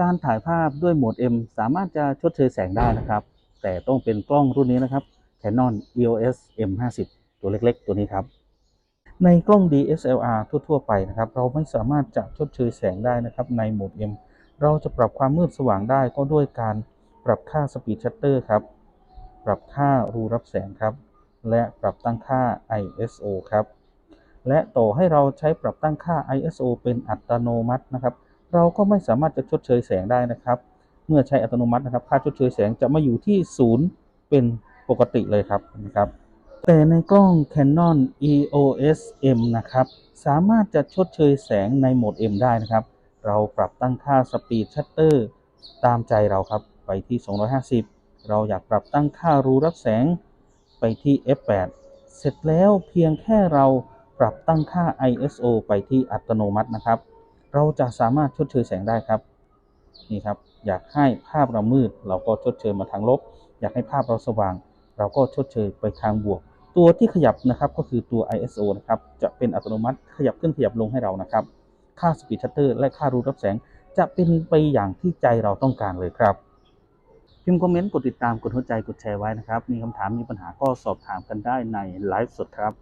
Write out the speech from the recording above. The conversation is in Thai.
การถ่ายภาพด้วยโหมด M สามารถจะชดเชยแสงได้นะครับ แต่ต้องเป็นกล้องรุ่นนี้นะครับ Canon EOS M50 ตัวเล็กๆ ตัวนี้ครับ ในกล้อง DSLR ทั่ว ๆ ไปนะครับ เราไม่สามารถจะชดเชยแสงได้นะครับ ในโหมด M เราจะปรับความมืดสว่างได้ก็ด้วยการปรับค่า Speed Shutter ครับ ปรับค่ารูรับแสงครับ และปรับตั้งค่า ISO ครับ และต่อให้เราใช้ปรับตั้งค่า ISO เป็นอัตโนมัตินะครับ เราก็ไม่สามารถจะชดเชยแสงได้นะครับ เมื่อใช้อัตโนมัตินะครับ ค่าชดเชยแสงจะมาอยู่ที่ศูนย์เป็นปกติเลยครับนะครับ แต่ในกล้อง Canon EOS M นะครับ สามารถจะชดเชยแสงในโหมด M ได้นะครับ เราปรับตั้งค่า Speed Shutter ตามใจเราครับ ไปที่ 250 เราอยากปรับตั้งค่ารูรับแสงไปที่ f8 เสร็จแล้วเพียงแค่เราปรับตั้งค่า ISO ไปที่อัตโนมัตินะครับ เราจะสามารถชดเชยแสงได้ครับนี่ครับ อยากให้ภาพเรามืด เราก็ชดเชยมาทางลบ อยากให้ภาพเราสว่าง เราก็ชดเชยไปทางบวก ตัวที่ขยับนะครับก็คือตัว ISO นะครับจะเป็นอัตโนมัติขยับขึ้นขยับลงให้เรานะครับ ค่า Speed Shutter และค่ารูรับแสง จะเป็นไปอย่างที่ใจเราต้องการเลยครับพิมพ์คอมเมนต์กดติดตามกดหัวใจกดแชร์ไว้นะครับ มีคำถามมีปัญหาก็สอบถามกันได้ในไลฟ์สดครับ